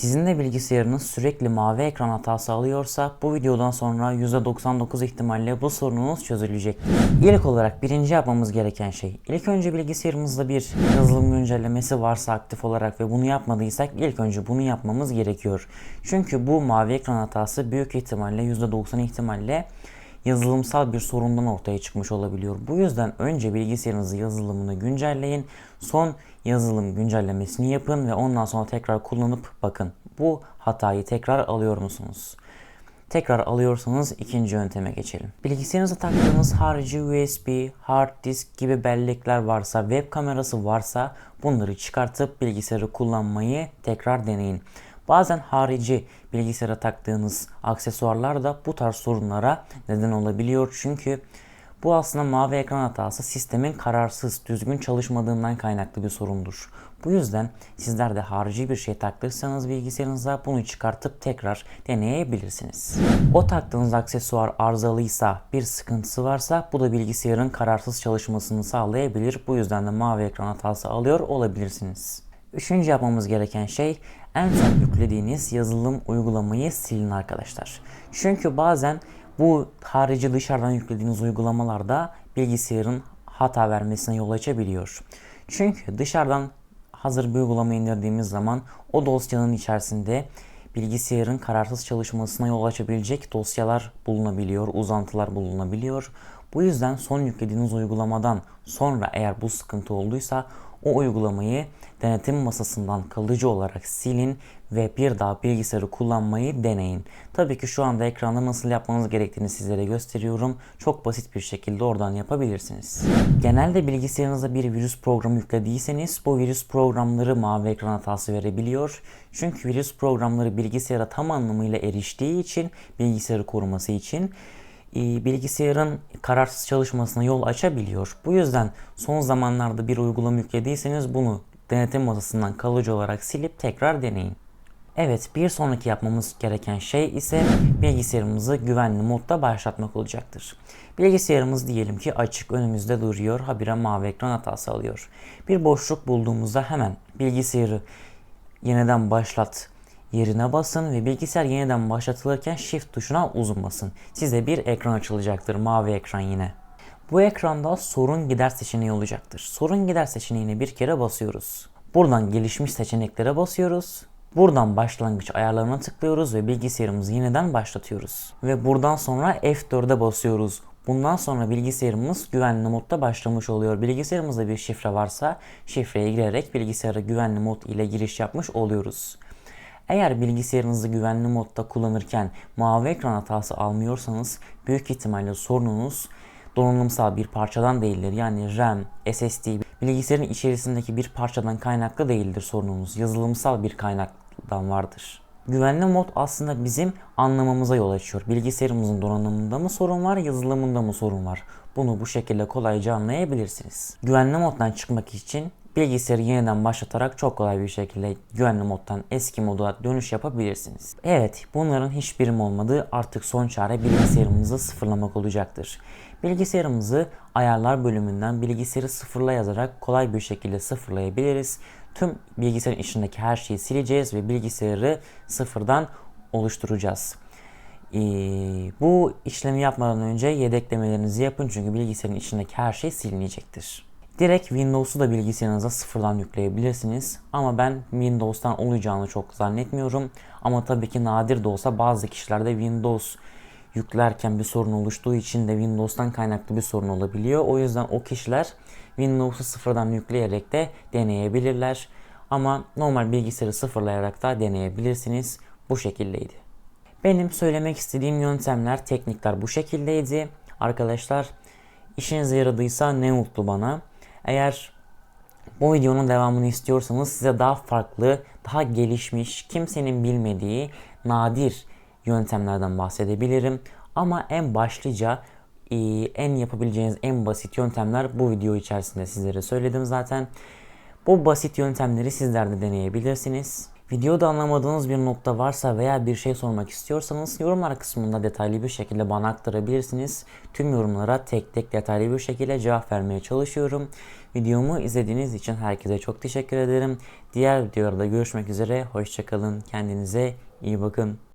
Sizin de bilgisayarınız sürekli mavi ekran hatası alıyorsa bu videodan sonra %99 ihtimalle bu sorununuz çözülecektir. İlk olarak birinci yapmamız gereken şey ilk önce bilgisayarımızda bir yazılım güncellemesi varsa aktif olarak ve bunu yapmadıysak ilk önce bunu yapmamız gerekiyor. Çünkü bu mavi ekran hatası büyük ihtimalle %90 ihtimalle yazılımsal bir sorundan ortaya çıkmış olabiliyor. Bu yüzden önce bilgisayarınızı yazılımını güncelleyin. Son yazılım güncellemesini yapın ve ondan sonra tekrar kullanıp bakın. Bu hatayı tekrar alıyor musunuz? Tekrar alıyorsanız ikinci yönteme geçelim. Bilgisayarınıza taktığınız harici USB, hard disk gibi bellekler varsa, web kamerası varsa bunları çıkartıp bilgisayarı kullanmayı tekrar deneyin. Bazen harici bilgisayara taktığınız aksesuarlar da bu tarz sorunlara neden olabiliyor. Çünkü bu aslında mavi ekran hatası sistemin kararsız, düzgün çalışmadığından kaynaklı bir sorundur. Bu yüzden sizler de harici bir şey taktıysanız bilgisayarınıza bunu çıkartıp tekrar deneyebilirsiniz. O taktığınız aksesuar arızalıysa, bir sıkıntısı varsa bu da bilgisayarın kararsız çalışmasını sağlayabilir. Bu yüzden de mavi ekran hatası alıyor olabilirsiniz. Üçüncü yapmamız gereken şey en son yüklediğiniz yazılım uygulamayı silin arkadaşlar. Çünkü bazen bu harici dışarıdan yüklediğiniz uygulamalarda bilgisayarın hata vermesine yol açabiliyor. Çünkü dışarıdan hazır bir uygulama indirdiğimiz zaman o dosyanın içerisinde bilgisayarın kararsız çalışmasına yol açabilecek dosyalar bulunabiliyor, uzantılar bulunabiliyor. Bu yüzden son yüklediğiniz uygulamadan sonra eğer bu sıkıntı olduysa o uygulamayı denetim masasından kalıcı olarak silin ve bir daha bilgisayarı kullanmayı deneyin. Tabii ki şu anda ekranda nasıl yapmanız gerektiğini sizlere gösteriyorum. Çok basit bir şekilde oradan yapabilirsiniz. Genelde bilgisayarınıza bir virüs programı yüklediyseniz bu virüs programları mavi ekran hatası verebiliyor. Çünkü virüs programları bilgisayara tam anlamıyla eriştiği için bilgisayarı koruması için bilgisayarın kararsız çalışmasına yol açabiliyor. Bu yüzden son zamanlarda bir uygulama yüklediyseniz bunu denetim masasından kalıcı olarak silip tekrar deneyin. Evet bir sonraki yapmamız gereken şey ise bilgisayarımızı güvenli modda başlatmak olacaktır. Bilgisayarımız diyelim ki açık önümüzde duruyor habire mavi ekran hatası alıyor. Bir boşluk bulduğumuzda hemen bilgisayarı yeniden başlat yerine basın ve bilgisayar yeniden başlatılırken shift tuşuna uzun basın. Size bir ekran açılacaktır mavi ekran yine. Bu ekranda sorun gider seçeneği olacaktır. Sorun gider seçeneğine bir kere basıyoruz. Buradan gelişmiş seçeneklere basıyoruz. Buradan başlangıç ayarlarına tıklıyoruz ve bilgisayarımızı yeniden başlatıyoruz. Ve buradan sonra F4'e basıyoruz. Bundan sonra bilgisayarımız güvenli modda başlamış oluyor. Bilgisayarımızda bir şifre varsa şifreye girerek bilgisayara güvenli mod ile giriş yapmış oluyoruz. Eğer bilgisayarınızı güvenli modda kullanırken mavi ekran hatası almıyorsanız büyük ihtimalle sorununuz donanımsal bir parçadan değildir. Yani RAM, SSD, bilgisayarın içerisindeki bir parçadan kaynaklı değildir sorununuz. Yazılımsal bir kaynaktan vardır. Güvenli mod aslında bizim anlamamıza yol açıyor. Bilgisayarımızın donanımında mı sorun var, yazılımında mı sorun var? Bunu bu şekilde kolayca anlayabilirsiniz. Güvenli moddan çıkmak için bilgisayarı yeniden başlatarak çok kolay bir şekilde güvenli moddan eski moda dönüş yapabilirsiniz. Evet bunların hiçbirim olmadığı artık son çare bilgisayarımızı sıfırlamak olacaktır. Bilgisayarımızı ayarlar bölümünden bilgisayarı sıfırla yazarak kolay bir şekilde sıfırlayabiliriz. Tüm bilgisayarın içindeki her şeyi sileceğiz ve bilgisayarı sıfırdan oluşturacağız. Ee, bu işlemi yapmadan önce yedeklemelerinizi yapın çünkü bilgisayarın içindeki her şey silinecektir. Direkt Windows'u da bilgisayarınıza sıfırdan yükleyebilirsiniz. Ama ben Windows'tan olacağını çok zannetmiyorum. Ama tabii ki nadir de olsa bazı kişilerde Windows yüklerken bir sorun oluştuğu için de Windows'tan kaynaklı bir sorun olabiliyor. O yüzden o kişiler Windows'u sıfırdan yükleyerek de deneyebilirler. Ama normal bilgisayarı sıfırlayarak da deneyebilirsiniz. Bu şekildeydi. Benim söylemek istediğim yöntemler, teknikler bu şekildeydi. Arkadaşlar işinize yaradıysa ne mutlu bana. Eğer bu videonun devamını istiyorsanız size daha farklı, daha gelişmiş, kimsenin bilmediği nadir yöntemlerden bahsedebilirim. Ama en başlıca e, en yapabileceğiniz en basit yöntemler bu video içerisinde sizlere söyledim zaten. Bu basit yöntemleri sizler de deneyebilirsiniz. Videoda anlamadığınız bir nokta varsa veya bir şey sormak istiyorsanız yorumlar kısmında detaylı bir şekilde bana aktarabilirsiniz. Tüm yorumlara tek tek detaylı bir şekilde cevap vermeye çalışıyorum. Videomu izlediğiniz için herkese çok teşekkür ederim. Diğer videolarda görüşmek üzere. Hoşçakalın. Kendinize iyi bakın.